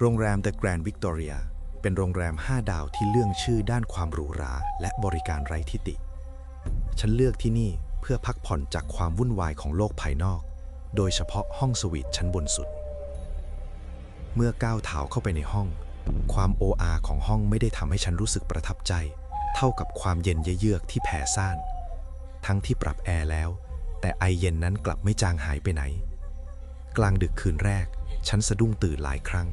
โรงแรม The Grand Victoria เป็นโรงแรม 5 ดาวที่เลื่องชื่อด้านความหรูหราและบริการไร้ทิฏฐิฉันเลือกที่นี่เพื่อพักผ่อนจากความวุ่นวายของโลกภายนอก โดยเฉพาะห้องสวีทชั้นบนสุด เมื่อก้าวเท้าเข้าไปในห้อง ความโออาของห้องไม่ได้ทำให้ฉันรู้สึกประทับใจ เท่ากับความเย็นเยือกที่แผ่ซ่าน ทั้งที่ปรับแอร์แล้ว แต่ไอเย็นนั้นกลับไม่จางหายไปไหน กลางดึกคืนแรก ฉันสะดุ้งตื่นหลายครั้ง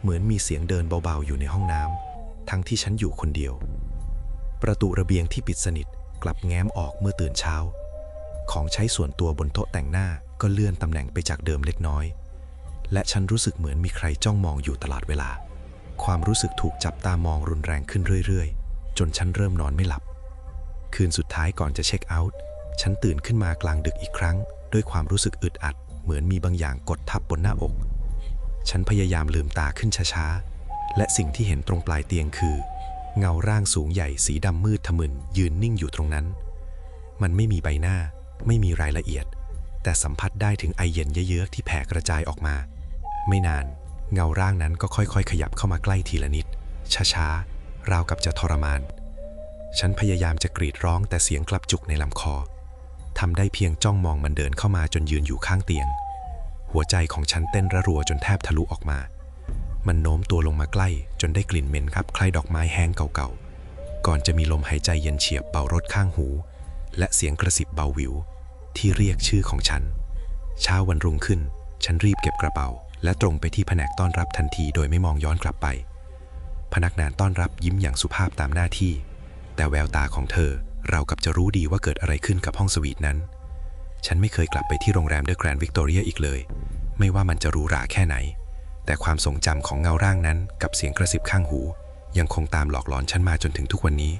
เหมือนมีเสียงเดินเบาๆอยู่ในห้องน้ำทั้งที่ฉันอยู่คนเดียว ประตูระเบียงที่ปิดสนิทกลับแง้มออกเมื่อตื่นเช้า ของใช้ส่วนตัวบนโต๊ะแต่งหน้าก็เลื่อนตำแหน่งไปจากเดิมเล็กน้อย และฉันรู้สึกเหมือนมีใครจ้องมองอยู่ตลอดเวลา ความรู้สึกถูกจับตามองรุนแรงขึ้นเรื่อยๆ จนฉันเริ่มนอนไม่หลับ คืนสุดท้ายก่อนจะเช็คเอาท์ฉันตื่นขึ้นมากลางดึกอีกครั้ง ด้วยความรู้สึกอึดอัด เหมือนมีบางอย่างกดทับบนหน้าอก ฉันพยายามลืมตาขึ้นช้าๆ และสิ่งที่เห็นตรงปลายเตียงคือ เงาร่างสูงใหญ่สีดำมืดทะมึนยืนนิ่งอยู่ตรงนั้น มันไม่มีใบหน้า ไม่มีรายละเอียด แต่สัมผัสได้ถึงไอเย็นเยือกๆที่แผ่กระจายออกมา ไม่นาน เงาร่างนั้นก็ค่อยๆ ขยับเข้ามาใกล้ทีละนิด ช้าๆ ราวกับจะทรมาน ฉันพยายามจะกรีดร้องแต่เสียงกลับจุกในลำคอทำได้เพียงจ้องมองมันเดินเข้ามาจนยืนอยู่ข้างเตียง หัวใจของฉันเต้นระรัวจนแทบทะลุออกมา มันโน้มตัวลงมาใกล้ จนได้กลิ่นเหม็นครับคล้ายดอกไม้แห้งเก่าๆ ก่อนจะมีลมหายใจเย็นเฉียบเป่ารถข้างหู และเสียงกระสิบเบาหวิว ที่เรียกชื่อของฉัน เช้าวันรุ่งขึ้น ฉันรีบเก็บกระเป๋า และตรงไปที่แผนกต้อนรับทันทีโดยไม่มองย้อนกลับไป พนักงานต้อนรับยิ้มอย่างสุภาพตามหน้าที่ แต่แววตาของเธอเราวกับจะรู้ดีว่าเกิดอะไรขึ้นกับห้องสวีทนั้น ฉันไม่เคยกลับไปที่โรงแรมเดอะแกรนด์วิกตอเรียอีกเลย ไม่ว่ามันจะรูหราแค่ไหน แต่ความทรงจำของเงาร่างนั้นกับเสียงกระซิบข้างหู ยังคงตามหลอกหลอนฉันมาจนถึงทุกวันนี้